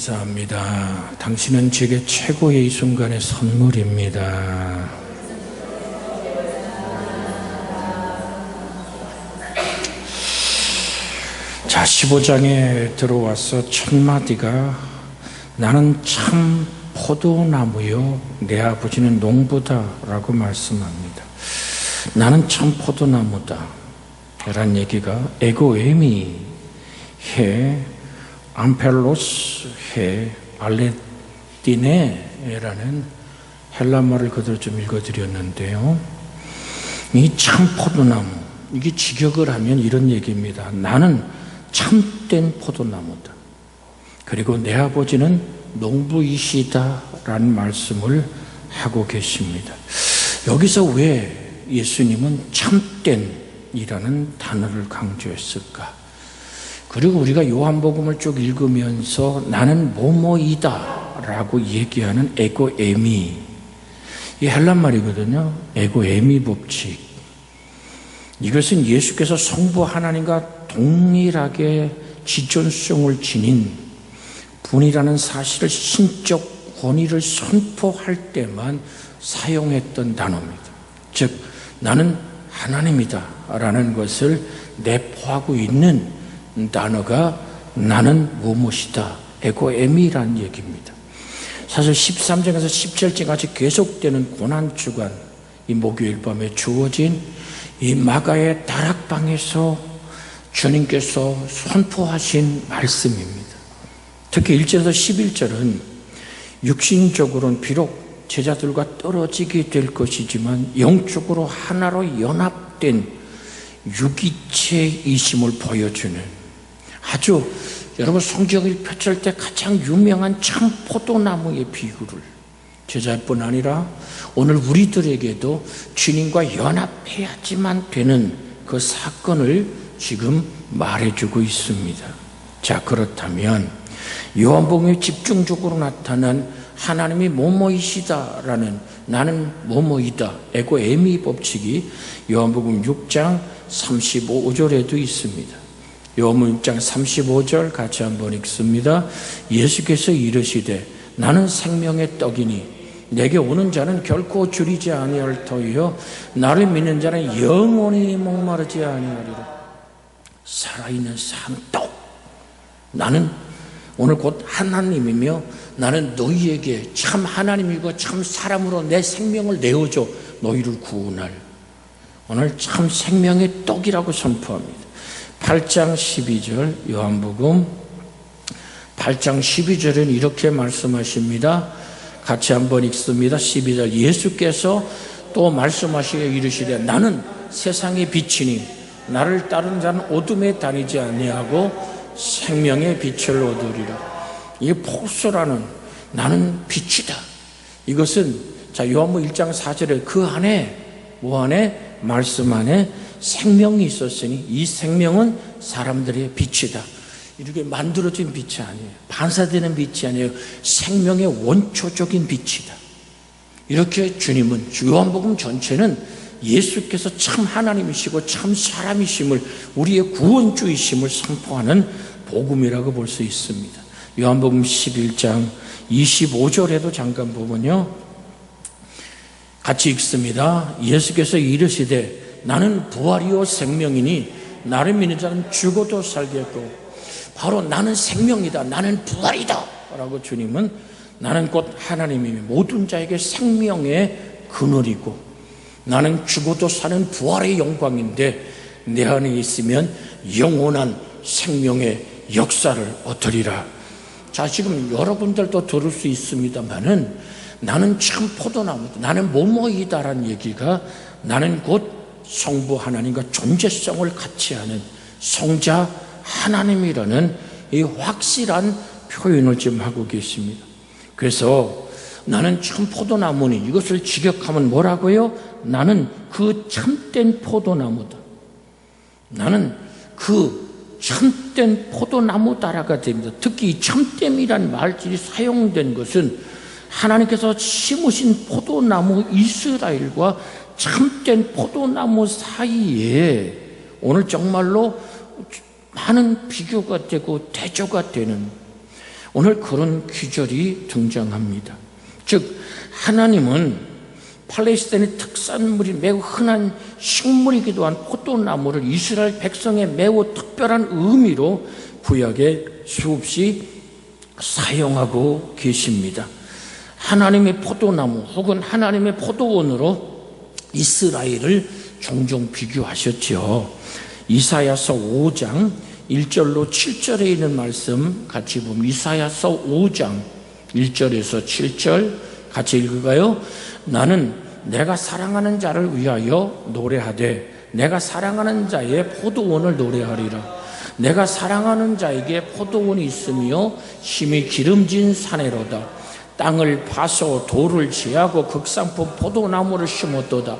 감사합니다. 당신은 제게 최고의 이 순간의 선물입니다. 자, 15장에 들어와서 첫 마디가 나는 참 포도나무요. 내 아버지는 농부다 라고 말씀합니다. 나는 참 포도나무다. 라는 얘기가 에고에미 해 암펠로스 해 알레디네라는 헬라말을 그대로 좀 읽어드렸는데요. 이 참 포도나무 이게 직역을 하면 이런 얘기입니다. 나는 참된 포도나무다. 그리고 내 아버지는 농부이시다라는 말씀을 하고 계십니다. 여기서 왜 예수님은 참된이라는 단어를 강조했을까? 그리고 우리가 요한복음을 쭉 읽으면서 나는 뭐뭐이다 라고 얘기하는 에고에미 이 헬란 말이거든요. 에고에미 법칙. 이것은 예수께서 성부 하나님과 동일하게 지존성을 지닌 분이라는 사실을 신적 권위를 선포할 때만 사용했던 단어입니다. 즉 나는 하나님이다 라는 것을 내포하고 있는 단어가 나는 무엇이다. 에고에미라는 얘기입니다. 사실 13장에서 17장까지 계속되는 고난주간, 이 목요일 밤에 주어진 이 마가의 다락방에서 주님께서 선포하신 말씀입니다. 특히 1절에서 11절은 육신적으로는 비록 제자들과 떨어지게 될 것이지만 영적으로 하나로 연합된 유기체이심을 보여주는 아주 여러분 성경을 펼칠 때 가장 유명한 참 포도나무의 비유를 제자뿐 아니라 오늘 우리들에게도 주님과 연합해야지만 되는 그 사건을 지금 말해주고 있습니다. 자 그렇다면 요한복음에 집중적으로 나타난 하나님이 뭐뭐이시다라는 나는 뭐뭐이다 에고 에미 법칙이 요한복음 6장 35절에도 있습니다. 6장 35절 같이 한번 읽습니다. 예수께서 이르시되 나는 생명의 떡이니 내게 오는 자는 결코 줄이지 아니할 터이요 나를 믿는 자는 영원히 목마르지 아니하리라. 살아있는 산떡. 나는 오늘 곧 하나님이며 나는 너희에게 참 하나님이고 참 사람으로 내 생명을 내어줘 너희를 구원할 오늘 참 생명의 떡이라고 선포합니다. 8장 12절 요한복음 8장 12절은 이렇게 말씀하십니다. 같이 한번 읽습니다. 12절 예수께서 또 말씀하시기에 이르시되 나는 세상의 빛이니 나를 따른 자는 어둠에 다니지 아니하고 생명의 빛을 얻으리라. 이 폭소라는 나는 빛이다. 이것은 자 요한복음 1장 4절에 그 안에 뭐 안에 말씀 안에 생명이 있었으니 이 생명은 사람들의 빛이다. 이렇게 만들어진 빛이 아니에요. 반사되는 빛이 아니에요. 생명의 원초적인 빛이다. 이렇게 주님은 요한복음 전체는 예수께서 참 하나님이시고 참 사람이심을 우리의 구원주이심을 선포하는 복음이라고 볼 수 있습니다. 요한복음 11장 25절에도 잠깐 보면요. 같이 읽습니다. 예수께서 이르시되 나는 부활이요 생명이니 나를 믿는 자는 죽어도 살겠고 바로 나는 생명이다 나는 부활이다 라고 주님은 나는 곧 하나님이 모든 자에게 생명의 그늘이고 나는 죽어도 사는 부활의 영광인데 내 안에 있으면 영원한 생명의 역사를 얻으리라. 자 지금 여러분들도 들을 수 있습니다만은 나는 참 포도나무다 나는 뭐뭐이다라는 얘기가 나는 곧 성부 하나님과 존재성을 같이 하는 성자 하나님이라는 이 확실한 표현을 지금 하고 계십니다. 그래서 나는 참 포도나무니 이것을 직역하면 뭐라고요? 나는 그 참된 포도나무다. 나는 그 참된 포도나무다라가 됩니다. 특히 이 참됨이란 말질이 사용된 것은 하나님께서 심으신 포도나무 이스라엘과 참된 포도나무 사이에 오늘 정말로 많은 비교가 되고 대조가 되는 오늘 그런 귀절이 등장합니다. 즉, 하나님은 팔레스타인의 특산물이 매우 흔한 식물이기도 한 포도나무를 이스라엘 백성의 매우 특별한 의미로 구약에 수없이 사용하고 계십니다. 하나님의 포도나무 혹은 하나님의 포도원으로 이스라엘을 종종 비교하셨죠. 이사야서 5장 1절로 7절에 있는 말씀 같이 보면 이사야서 5장 1절에서 7절 같이 읽을까요? 나는 내가 사랑하는 자를 위하여 노래하되 내가 사랑하는 자의 포도원을 노래하리라. 내가 사랑하는 자에게 포도원이 있으며 힘이 기름진 산에로다. 땅을 파서 돌을 제하고 극산품 포도나무를 심었도다.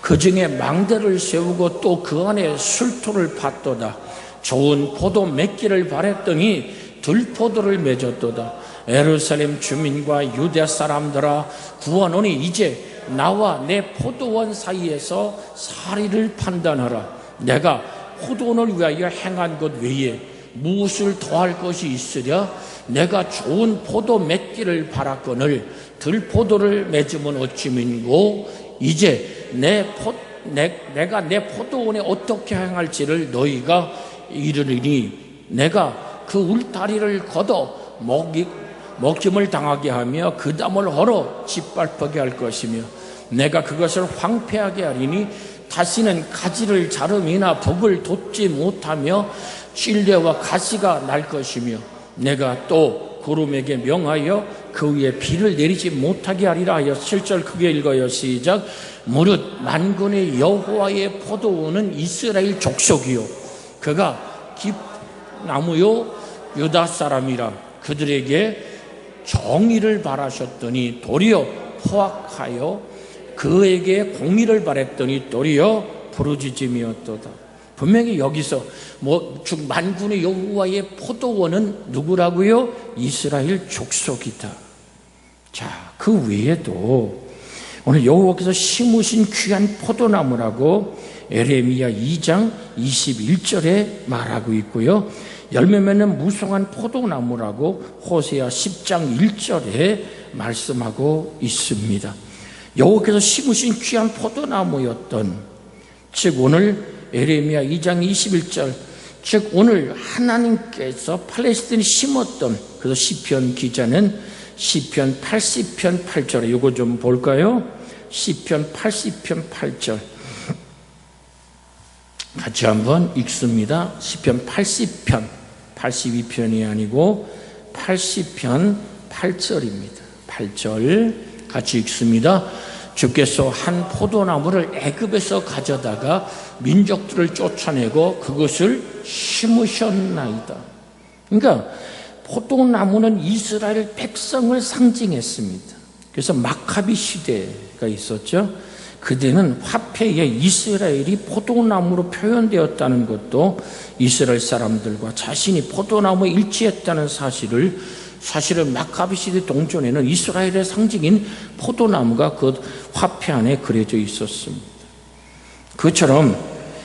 그 중에 망대를 세우고 또 그 안에 술토를 팠도다. 좋은 포도 맺기를 바랬더니 들포도를 맺었도다. 에루살렘 주민과 유대 사람들아 구원원이 이제 나와 내 포도원 사이에서 사리를 판단하라. 내가 포도원을 위하여 행한 것 외에 무엇을 더할 것이 있으랴? 내가 좋은 포도 맺기를 바랐거늘 들포도를 맺으면 어찌민고? 이제 내 포, 내, 내가 내 포도원에 어떻게 행할지를 너희가 이르리니 내가 그 울타리를 걷어 먹이, 먹힘을 당하게 하며 그 담을 헐어 짓밟게 할 것이며 내가 그것을 황폐하게 하리니 다시는 가지를 자름이나 복을 돋지 못하며 찔레와 가시가 날 것이며 내가 또 구름에게 명하여 그 위에 비를 내리지 못하게 하리라 하여 7절 크게 읽어요. 시작. 무릇 만군의 여호와의 포도원은 이스라엘 족속이요. 그가 깁나무요 유다 사람이라 그들에게 정의를 바라셨더니 도리어 포악하여 그에게 공의를 바랬더니 도리어 부르짖음이었도다. 분명히 여기서 뭐 만군의 여호와의 포도원은 누구라고요? 이스라엘 족속이다. 자, 그 외에도 오늘 여호와께서 심으신 귀한 포도나무라고 에레미야 2장 21절에 말하고 있고요. 열매 맺는 무성한 포도나무라고 호세아 10장 1절에 말씀하고 있습니다. 여호와께서 심으신 귀한 포도나무였던 즉 오늘 에레미야 2장 21절 즉 오늘 하나님께서 팔레스틴이 심었던 그래서 시편 기자는 시편 80편 8절에 이거 좀 볼까요? 시편 80편 8절 같이 한번 읽습니다. 시편 80편 82편이 아니고 80편 8절입니다. 8절 같이 읽습니다. 주께서 한 포도나무를 애굽에서 가져다가 민족들을 쫓아내고 그것을 심으셨나이다. 그러니까 포도나무는 이스라엘 백성을 상징했습니다. 그래서 마카비 시대가 있었죠. 그때는 화폐에 이스라엘이 포도나무로 표현되었다는 것도 이스라엘 사람들과 자신이 포도나무에 일치했다는 사실을 사실은 마카비 시대 동전에는 이스라엘의 상징인 포도나무가 그 화폐 안에 그려져 있었습니다. 그처럼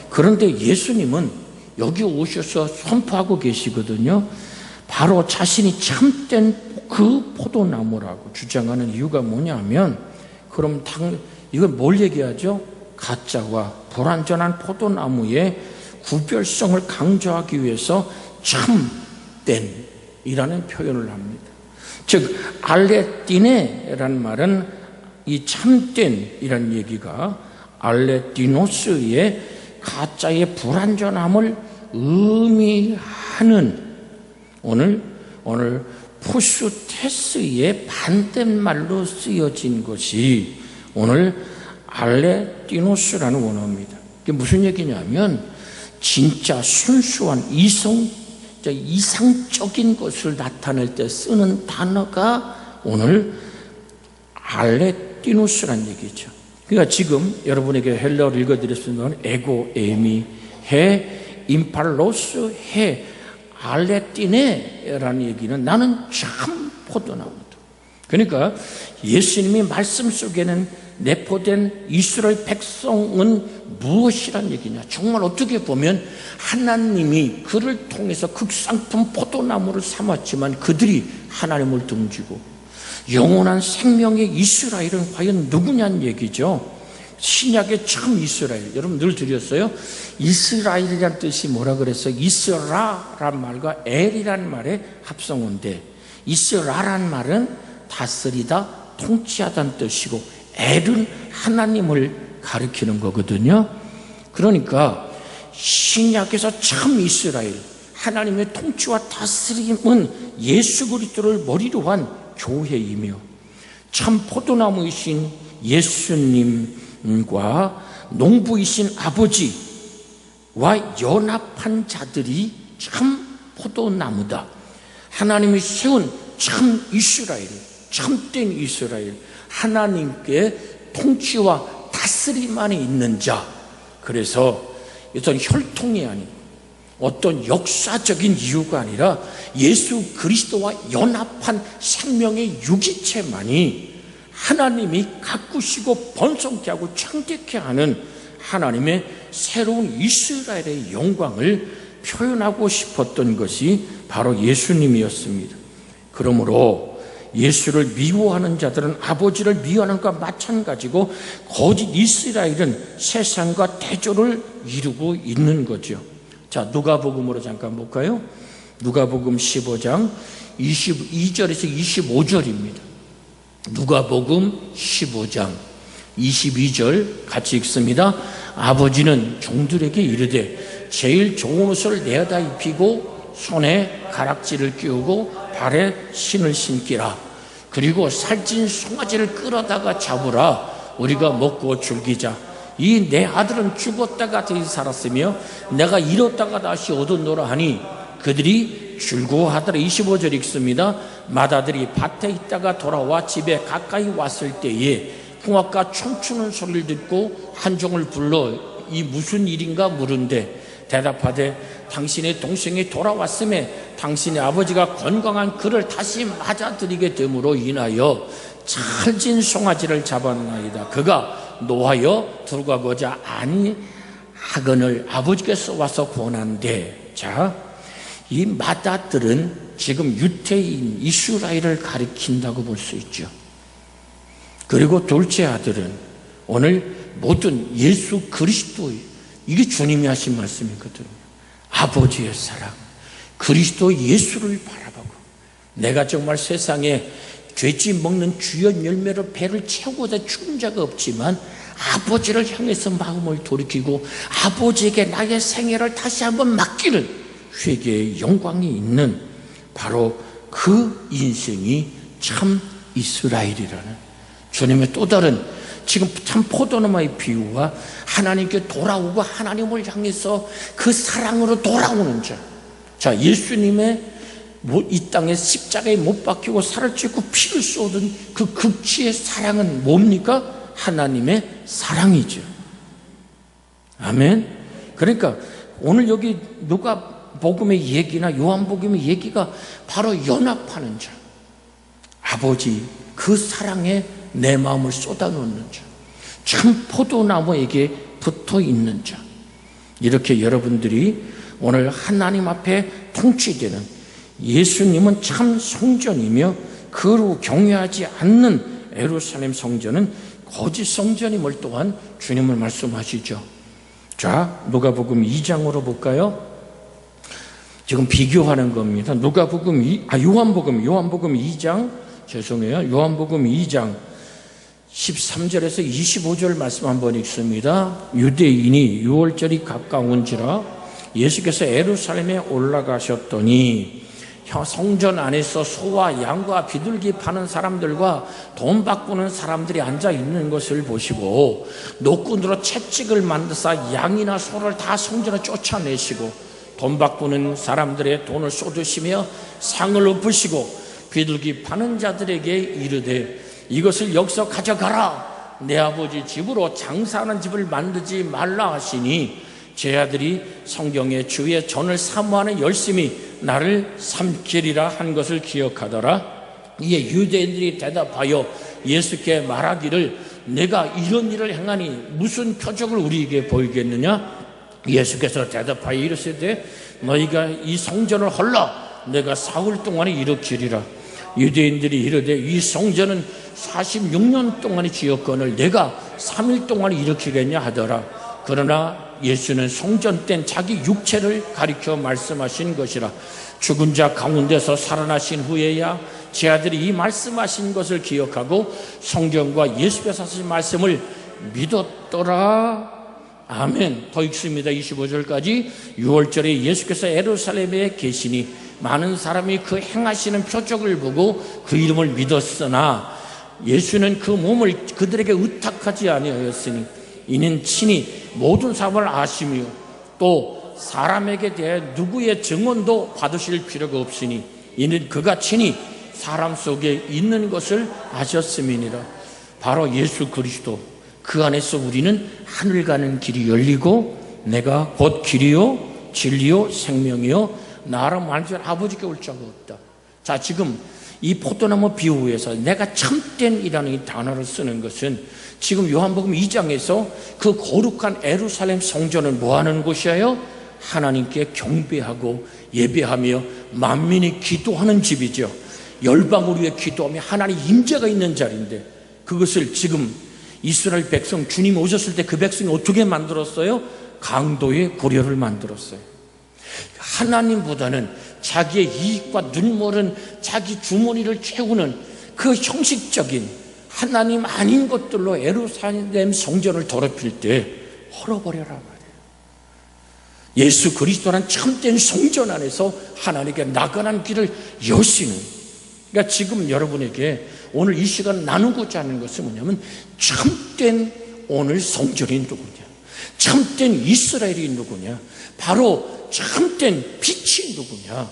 그런데 예수님은 여기 오셔서 선포하고 계시거든요. 바로 자신이 참된 그 포도나무라고 주장하는 이유가 뭐냐면 그럼 당 이건 뭘 얘기하죠? 가짜와 불완전한 포도나무의 구별성을 강조하기 위해서 참된 이라는 표현을 합니다. 즉 알레티네라는 말은 이 참된이라는 얘기가 알레티노스의 가짜의 불완전함을 의미하는 오늘 오늘 푸슈테스의 반대말로 쓰여진 것이 오늘 알레티노스라는 원어입니다. 이게 무슨 얘기냐면 진짜 순수한 이성 이상적인 것을 나타낼 때 쓰는 단어가 오늘 알레티누스란 얘기죠. 그러니까 지금 여러분에게 헬러를 읽어드렸습니다. 에고, 에미, 해, 임팔로스, 해, 알레티네라는 얘기는 나는 참 포도나무다. 그러니까 예수님이 말씀 속에는 내포된 이스라엘 백성은 무엇이란 얘기냐? 정말 어떻게 보면 하나님이 그를 통해서 극상품 포도나무를 삼았지만 그들이 하나님을 등지고 영원한 생명의 이스라엘은 과연 누구냐는 얘기죠. 신약의 처음 이스라엘. 여러분 늘 드렸어요. 이스라엘이란 뜻이 뭐라 그랬어요? 이스라란 말과 엘이란 말의 합성어인데 이스라란 말은 다스리다, 통치하다는 뜻이고 엘은 하나님을 가리키는 거거든요. 그러니까 신약에서 참 이스라엘 하나님의 통치와 다스림은 예수 그리스도를 머리로 한 교회이며 참 포도나무이신 예수님과 농부이신 아버지와 연합한 자들이 참 포도나무다. 하나님이 세운 참 이스라엘, 참된 이스라엘, 하나님께 통치와 다스림 안에 있는 자. 그래서 어떤 혈통이 아닌 어떤 역사적인 이유가 아니라 예수 그리스도와 연합한 생명의 유기체만이 하나님이 가꾸시고 번성케 하고 창대케 하는 하나님의 새로운 이스라엘의 영광을 표현하고 싶었던 것이 바로 예수님이었습니다. 그러므로 예수를 미워하는 자들은 아버지를 미워하는 것과 마찬가지고 거짓 이스라엘은 세상과 대조를 이루고 있는 거죠. 자, 누가복음으로 잠깐 볼까요? 누가복음 15장 22절에서 25절입니다. 누가복음 15장 22절 같이 읽습니다. 아버지는 종들에게 이르되 제일 좋은 옷을 내어다 입히고 손에 가락지를 끼우고 발에 신을 신기라. 그리고 살찐 송아지를 끌어다가 잡으라. 우리가 먹고 즐기자. 이 내 아들은 죽었다가 다시 살았으며 내가 잃었다가 다시 얻었노라 하니 그들이 즐거워하더라 25절 읽습니다 마다들이 밭에 있다가 돌아와 집에 가까이 왔을 때에 풍악과 춤추는 소리를 듣고 한 종을 불러 이 무슨 일인가 물은데 대답하되 당신의 동생이 돌아왔음에 당신의 아버지가 건강한 그를 다시 맞아들이게 됨으로 인하여 찰진 송아지를 잡았나이다. 그가 노하여 들어가고자 아니하거늘 아버지께서 와서 권한대. 자, 이 마다들은 지금 유태인 이스라엘을 가리킨다고 볼 수 있죠. 그리고 둘째 아들은 오늘 모든 예수 그리스도의 이게 주님이 하신 말씀이거든요 아버지의 사랑 그리스도 예수를 바라보고 내가 정말 세상에 죄짓 먹는 주연 열매로 배를 채우고자 죽은 자가 없지만 아버지를 향해서 마음을 돌이키고 아버지에게 나의 생애를 다시 한번 맡기는 회개의 영광이 있는 바로 그 인생이 참 이스라엘이라는 주님의 또 다른 지금 참 포도나무의 비유와 하나님께 돌아오고 하나님을 향해서 그 사랑으로 돌아오는 자. 자, 예수님의 이 땅에 십자가에 못 박히고 살을 찢고 피를 쏟은 그 극치의 사랑은 뭡니까? 하나님의 사랑이죠. 아멘. 그러니까 오늘 여기 누가 복음의 얘기나 요한복음의 얘기가 바로 연합하는 자. 아버지 그 사랑에 내 마음을 쏟아놓는 자. 참 포도나무에게 붙어 있는 자. 이렇게 여러분들이 오늘 하나님 앞에 통치되는 예수님은 참 성전이며 그로 경외하지 않는 에루살렘 성전은 거짓 성전임을 또한 주님을 말씀하시죠. 자, 누가복음 2장으로 볼까요? 지금 비교하는 겁니다. 누가복음 2, 아 요한복음 요한복음 2장 죄송해요. 요한복음 2장 13절에서 25절 말씀 한번 읽습니다. 유대인이 6월절이 가까운지라 예수께서 에루살렘에 올라가셨더니 성전 안에서 소와 양과 비둘기 파는 사람들과 돈 바꾸는 사람들이 앉아 있는 것을 보시고 노끈으로 채찍을 만드사 양이나 소를 다 성전에 쫓아내시고 돈 바꾸는 사람들의 돈을 쏟으시며 상을 엎으시고 비둘기 파는 자들에게 이르되 이것을 여기서 가져가라 내 아버지 집으로 장사하는 집을 만들지 말라 하시니 제 아들이 성경에 주의 전을 사모하는 열심히 나를 삼키리라 한 것을 기억하더라. 이에 유대인들이 대답하여 예수께 말하기를 내가 이런 일을 행하니 무슨 표적을 우리에게 보이겠느냐? 예수께서 대답하여 이르시되 너희가 이 성전을 헐라 내가 사흘 동안에 일으키리라 유대인들이 이르되 이 성전은 46년 동안의 지역권을 내가 3일 동안에 일으키겠냐 하더라 그러나 예수는 성전 땐 자기 육체를 가리켜 말씀하신 것이라 죽은 자 가운데서 살아나신 후에야 제 아들이 이 말씀하신 것을 기억하고 성경과 예수께서 하신 말씀을 믿었더라 아멘. 더 읽습니다. 25절까지 6월절에 예수께서 에루살렘에 계시니 많은 사람이 그 행하시는 표적을 보고 그 이름을 믿었으나 예수는 그 몸을 그들에게 의탁하지 아니하였으니 이는 친히 모든 사람을 아시며 또 사람에게 대해 누구의 증언도 받으실 필요가 없으니 이는 그가 친히 사람 속에 있는 것을 아셨음이니라. 바로 예수 그리스도 그 안에서 우리는 하늘 가는 길이 열리고 내가 곧 길이요 진리요 생명이요 나로 말하는 아버지께 올 자가 없다. 자 지금 이 포도나무 비유에서 내가 참된이라는 이 단어를 쓰는 것은 지금 요한복음 2장에서 그 거룩한 에루살렘 성전을 뭐 하는 곳이에요? 하나님께 경배하고 예배하며 만민이 기도하는 집이죠. 열방을 위해 기도하며 하나님 임재가 있는 자리인데 그것을 지금 이스라엘 백성 주님 오셨을 때 그 백성이 어떻게 만들었어요? 강도의 고려를 만들었어요. 하나님보다는 자기의 이익과 눈물은 자기 주머니를 채우는 그 형식적인 하나님 아닌 것들로 에루살렘 성전을 더럽힐 때 헐어버려라 말이에요. 예수 그리스도란 참된 성전 안에서 하나님께 나가는 길을 여시는 그러니까 지금 여러분에게 오늘 이 시간 나누고자 하는 것은 뭐냐면 참된 오늘 성전이 누구냐 참된 이스라엘이 누구냐 바로 참된 빛이 누구냐?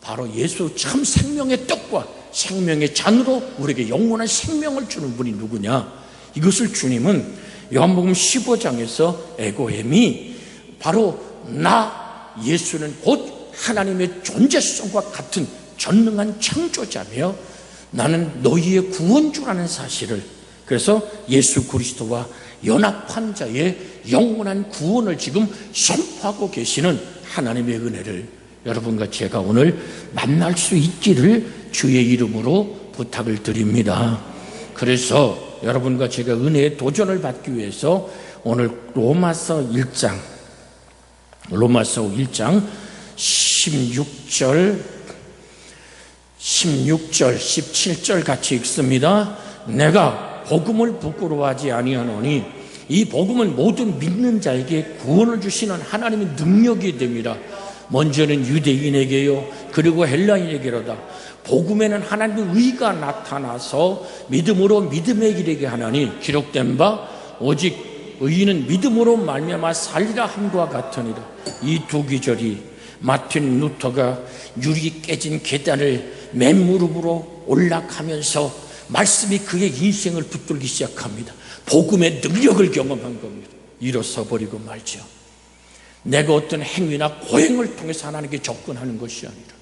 바로 예수 참 생명의 떡과 생명의 잔으로 우리에게 영원한 생명을 주는 분이 누구냐? 이것을 주님은 요한복음 15장에서 에고햄이 바로 나 예수는 곧 하나님의 존재성과 같은 전능한 창조자며 나는 너희의 구원주라는 사실을 그래서 예수 그리스도와 연합한 자의 영원한 구원을 지금 선포하고 계시는 하나님의 은혜를 여러분과 제가 오늘 만날 수 있기를 주의 이름으로 부탁을 드립니다. 그래서 여러분과 제가 은혜의 도전을 받기 위해서 오늘 로마서 1장 로마서 1장 16절 16절, 17절 같이 읽습니다. 내가 복음을 부끄러워하지 아니하노니 이 복음은 모든 믿는 자에게 구원을 주시는 하나님의 능력이 됩니다. 먼저는 유대인에게요, 그리고 헬라인에게로다. 복음에는 하나님의 의가 나타나서 믿음으로 믿음에 이르게 하나니 기록된 바 오직 의인은 믿음으로 말미암아 살리라 함과 같으니라. 이 두 기절이 마틴 루터가 유리 깨진 계단을 맨무릎으로 올라가면서 말씀이 그의 인생을 붙들기 시작합니다. 복음의 능력을 경험한 겁니다. 일어서 버리고 말죠. 내가 어떤 행위나 고행을 통해서 하나님께 접근하는 것이 아니라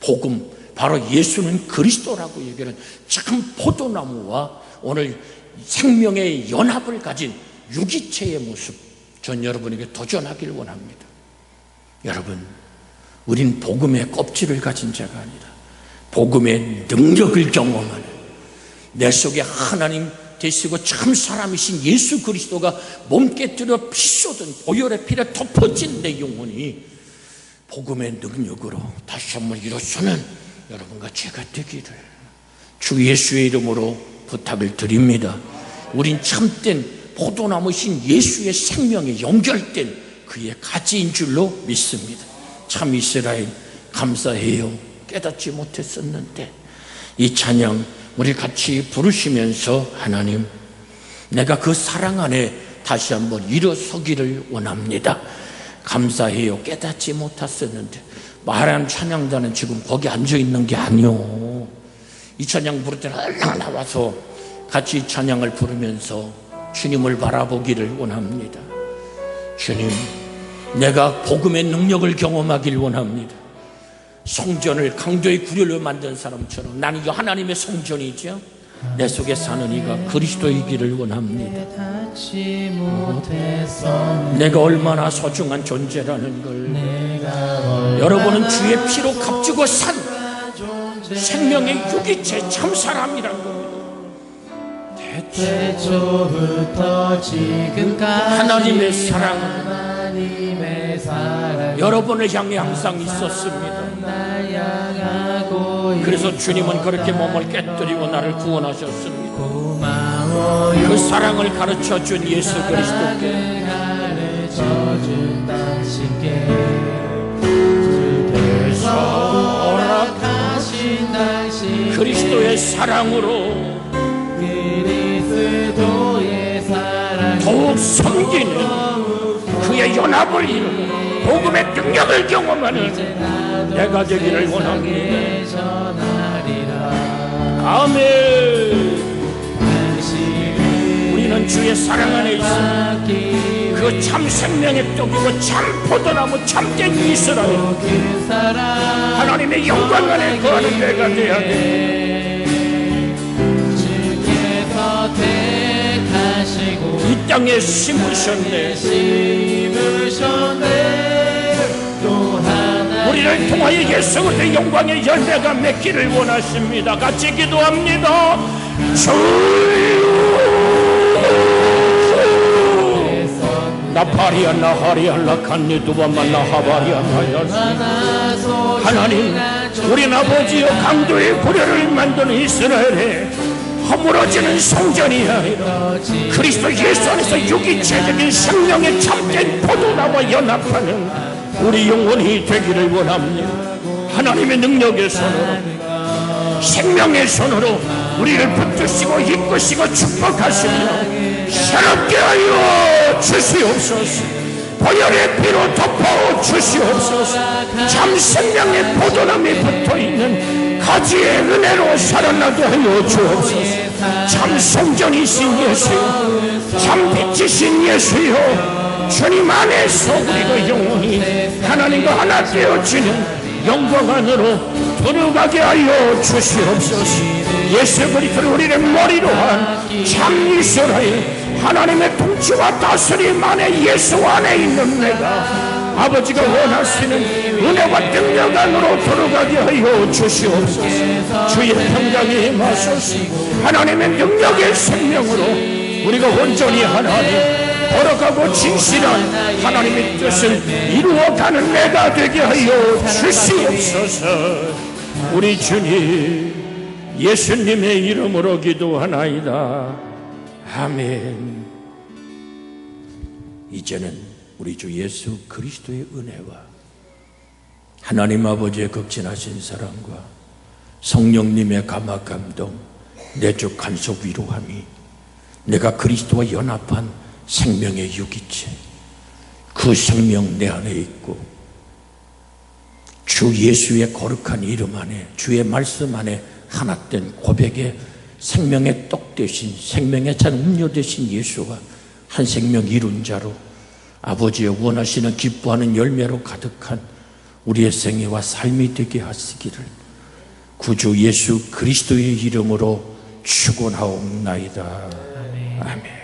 복음, 바로 예수는 그리스도라고 얘기하는 참 포도나무와 오늘 생명의 연합을 가진 유기체의 모습, 전 여러분에게 도전하기를 원합니다. 여러분, 우린 복음의 껍질을 가진 자가 아니라 복음의 능력을 경험하는 내 속에 하나님 되시고 참 사람이신 예수 그리스도가 몸 깨뜨려 피 쏟은 보혈의 피를 덮어진 내 영혼이 복음의 능력으로 다시 한번 일어서는 여러분과 제가 되기를 주 예수의 이름으로 부탁을 드립니다. 우린 참된 포도나무신 예수의 생명에 연결된 그의 가지인 줄로 믿습니다. 참 이스라엘 감사해요. 깨닫지 못했었는데 이 찬양 우리 같이 부르시면서 하나님 내가 그 사랑 안에 다시 한번 일어서기를 원합니다. 감사해요. 깨닫지 못했었는데 말하는 찬양단은 지금 거기 앉아 있는 게 아니오. 이 찬양 부를 때는 얼른 나와서 같이 찬양을 부르면서 주님을 바라보기를 원합니다. 주님, 내가 복음의 능력을 경험하길 원합니다. 성전을 강도의 구렬로 만든 사람처럼 나는 이 하나님의 성전이죠. 내 속에 사는 이가 그리스도이기를 원합니다. 내가 얼마나 소중한 존재라는 걸 여러분은 주의 피로 값주고 산 생명의 유기체 참 사람이란 겁니다. 태초부터 지금까지 하나님의 사랑은 여러분을 향해 항상 있었습니다. 그래서 주님은 그렇게 몸을 깨뜨리고 나를 구원하셨습니다. 그 사랑을 가르쳐 준 예수 그리스도께 그리스도의 사랑으로 그리스도의 사랑 더욱 섬기는 그의 연합을 이루고 복음의 능력을 경험하는 내가 되기를 원합니다. 아멘. 우리는 주의 사랑 안에 있습니다. 그 참 생명의 떡이고 참 포도나무 참된 이스라엘 하나님의 영광 안에 거하는 내가 되어야 돼. 이 땅에 심으셨네. 우리를 통하여 예수 그리스도의 영광의 열매가 맺기를 원하십니다. 같이 기도합니다. 주 나파리아 나하리아 라칸니 두바만 하나 소리 하나님 우리 아버지여 강도의 고려를 만드는 이스라엘에 허물어지는 성전이 아니라 그리스도 예수 안에서 유기체적인 생명의 참된 포도나와 연합하는 우리 영혼이 되기를 원합니다. 하나님의 능력의 손으로 생명의 손으로 우리를 붙드시고 이끄시고 축복하시며 새롭게 하여 주시옵소서. 보혈의 피로 덮어 주시옵소서. 참 생명의 포도나무에 붙어있는 가지의 은혜로 살아나게 하여 주옵소서. 참 성전이신 예수요 참 빛이신 예수요 주님 안에서 우리가 영혼이 하나님과 하나 되어지는 영광 안으로 들어가게 하여 주시옵소서. 예수 그리스도를 우리의 머리로 한 참 이스라엘 하나님의 통치와 다스림 안에 예수 안에 있는 내가 아버지가 원하시는 은혜와 능력 안으로 들어가게 하여 주시옵소서. 주의 평강에 임하소서. 하나님의 능력의 생명으로 우리가 온전히 하나님 걸어가고 진실한 하나님의 뜻을 이루어가는 내가 되게 하여 주시옵소서. 우리 주님 예수님의 이름으로 기도하나이다. 아멘. 이제는 우리 주 예수 그리스도의 은혜와 하나님 아버지의 극진하신 사랑과 성령님의 감화 감동 내적 간섭 위로함이 내가 그리스도와 연합한 생명의 유기체 그 생명 내 안에 있고 주 예수의 거룩한 이름 안에 주의 말씀 안에 하나 된 고백의 생명의 떡 대신 생명의 찬 음료 대신 예수가 한 생명 이룬 자로 아버지의 원하시는 기뻐하는 열매로 가득한 우리의 생애와 삶이 되게 하시기를 구주 예수 그리스도의 이름으로 축원하옵나이다. 아멘.